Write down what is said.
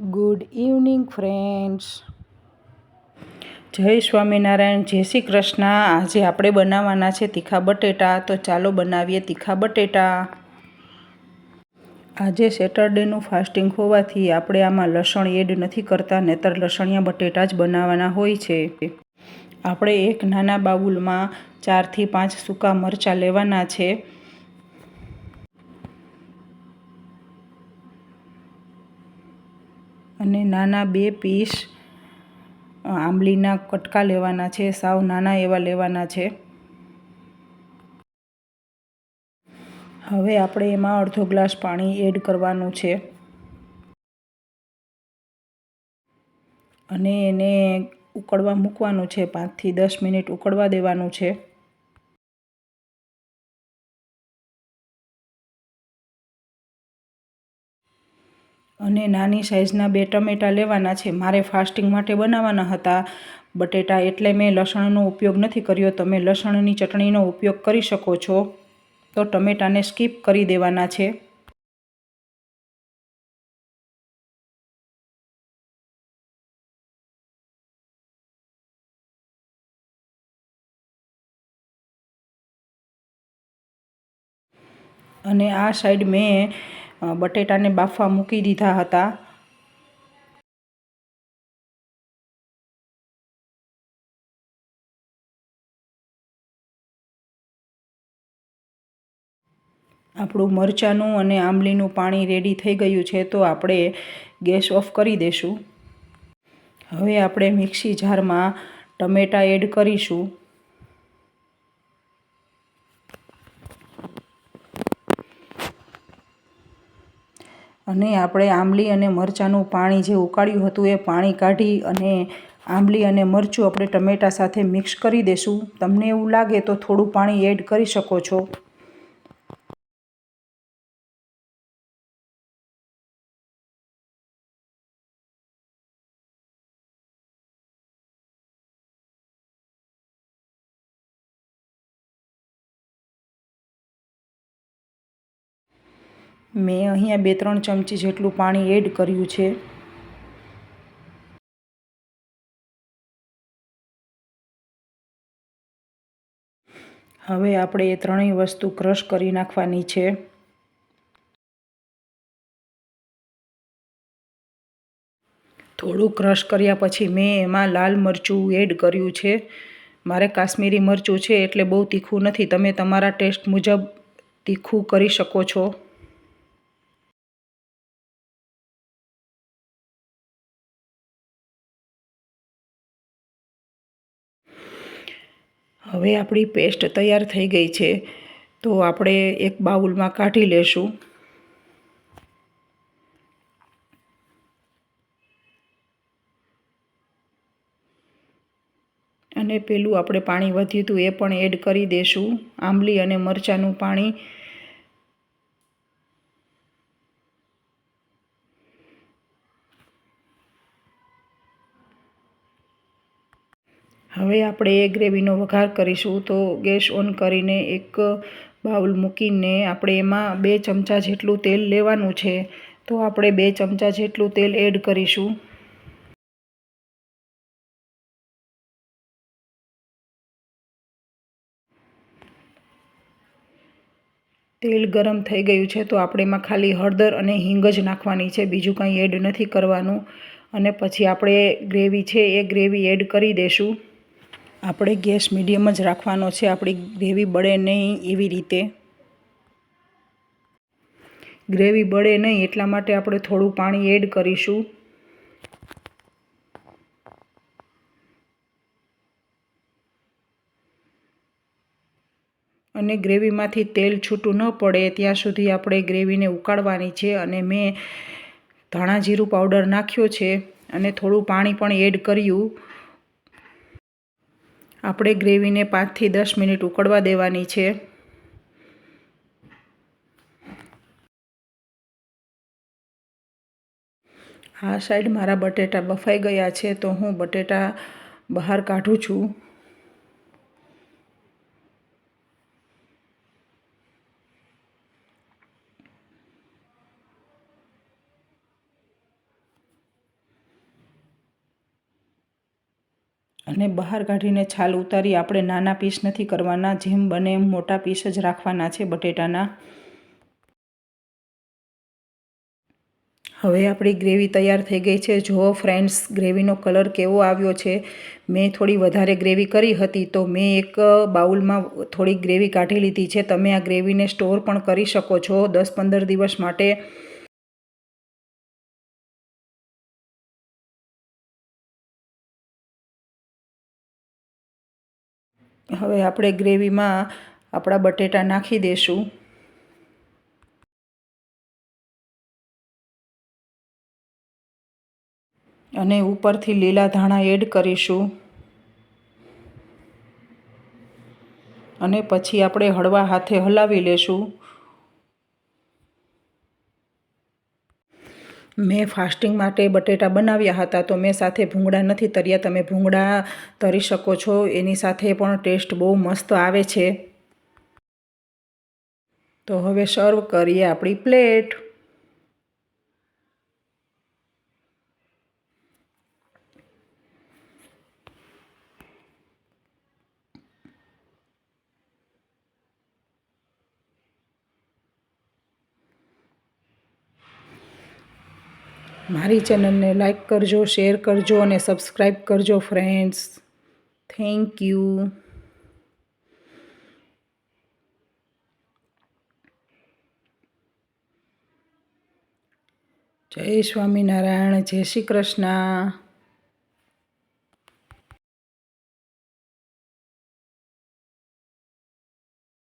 Good evening friends જય સ્વામિનારાયણ, જય શ્રી કૃષ્ણ. આજે આપણે બનાવવાના છે તીખા બટેટા. તો ચાલો બનાવીએ તીખા બટેટા. આજે સેટરડેનું ફાસ્ટિંગ હોવાથી આપણે આમાં લસણ એડ નથી કરતા, નહીતર લસણિયા બટેટા જ બનાવવાના હોય છે. આપણે એક નાના બાઉલમાં ચારથી પાંચ સૂકા મરચાં લેવાના છે. અને નાના બે પીસ આંબલીના કટકા લેવાના છે, સાવ નાના એવા લેવાના છે. હવે આપણે એમાં અડધો ગ્લાસ પાણી એડ કરવાનું છે. અને એને ઉકળવા મૂકવાનું છે પાંચથી દસ મિનિટ ઉકળવા દેવાનું છે. અને નાની સાઇઝના બે ટમેટાં લેવાના છે. મારે ફાસ્ટિંગ માટે બનાવવાના હતા. બટેટા એટલે મેં લસણનો ઉપયોગ નથી કર્યો. તમે લસણની ચટણીનો ઉપયોગ કરી શકો છો. તો ટમેટાને સ્કીપ કરી દેવાના છે. અને આ સાઈડ મેં બટેટાને બાફવા મૂકી દીધા હતા. આપણું મરચાંનું અને આંબલીનું પાણી રેડી થઈ ગયું છે, તો આપણે ગેસ ઓફ કરી દઈશું હવે આપણે મિક્સી જારમાં ટમેટાં એડ કરીશું. અને આપણે આંબલી અને મરચાંનું પાણી જે ઉકાળ્યું હતું એ પાણી કાઢી અને આંબલી અને મરચું આપણે ટમેટાં સાથે મિક્સ કરી દઈશું તમને એવું લાગે તો થોડું પાણી એડ કરી શકો છો. મેં અહીંયા બે ત્રણ ચમચી જેટલું પાણી એડ કર્યું છે. હવે આપણે એ ત્રણેય વસ્તુ ક્રશ કરી નાખવાની છે. થોડું ક્રશ કર્યા પછી મેં એમાં લાલ મરચું એડ કર્યું છે. મારે કાશ્મીરી મરચું છે એટલે બહુ તીખું નથી. તમે તમારા ટેસ્ટ મુજબ તીખું કરી શકો છો. હવે આપણી પેસ્ટ તૈયાર થઈ ગઈ છે, તો આપણે એક બાઉલમાં કાઢી લેશું. અને પેલું આપણે પાણી વધ્યું હતું એ પણ એડ કરી દેશું. આંબલી અને મરચાંનું પાણી હવે આપણે એ ગ્રેવીનો વઘાર કરીશું તો ગેસ ઓન કરીને એક બાઉલ મૂકીને આપણે એમાં બે ચમચા જેટલું તેલ લેવાનું છે. તો આપણે બે ચમચા જેટલું તેલ એડ કરીશું. તેલ ગરમ થઈ ગયું છે તો આપણે એમાં ખાલી હળદર અને હિંગ જ નાખવાની છે. બીજું કંઈ એડ નથી કરવાનું. અને પછી આપણે ગ્રેવી છે એ ગ્રેવી એડ કરી દઈશું આપણે ગેસ મીડિયમ જ રાખવાનો છે, આપણી ગ્રેવી બળે નહીં એવી રીતે. ગ્રેવી બળે નહીં એટલા માટે આપણે થોડું પાણી એડ કરીશું. અને ગ્રેવીમાંથી તેલ છૂટું ન પડે, ત્યાં સુધી આપણે ગ્રેવીને ઉકાળવાની છે અને મેં ધાણા જીરું પાવડર નાખ્યો છે અને થોડું પાણી પણ એડ કર્યું. આપણે ગ્રેવીને પાંચથી દસ મિનિટ ઉકળવા દેવાની છે. આ સાઈડ મારા બટેટા બફાઈ ગયા છે, તો હું બટેટા બહાર કાઢું છું. અને બહાર કાઢીને છાલ ઉતારી આપણે નાના પીસ નથી કરવાના, જેમ બને એમ મોટા પીસ જ રાખવાના છે બટેટાના. હવે આપણી ગ્રેવી તૈયાર થઈ ગઈ છે. જુઓ ફ્રેન્ડ્સ, ગ્રેવીનો કલર કેવો આવ્યો છે. મેં થોડી વધારે ગ્રેવી કરી હતી તો મેં એક બાઉલમાં થોડી ગ્રેવી કાઢી લીધી છે. તમે આ ગ્રેવીને સ્ટોર પણ કરી શકો છો દસ પંદર દિવસ માટે. હવે આપણે ગ્રેવીમાં આપણા બટેટા નાખી દઈશું અને ઉપરથી લીલા ધાણા એડ કરીશું. અને પછી આપણે હળવા હાથે હલાવી લેશું. મેં ફાસ્ટિંગ માટે બટેટા બનાવ્યા હતા તો મેં સાથે ભૂંગળા નથી તર્યા. તમે ભૂંગળા તરી શકો છો. એની સાથે પણ ટેસ્ટ બહુ મસ્ત આવે છે. તો હવે સર્વ કરીએ આપણી પ્લેટ. મારી ચેનલને લાઈક કરજો, શેર કરજો અને સબસ્ક્રાઈબ કરજો, ફ્રેન્ડ્સ. Thank you. જય સ્વામિનારાયણ, જય શ્રી કૃષ્ણ.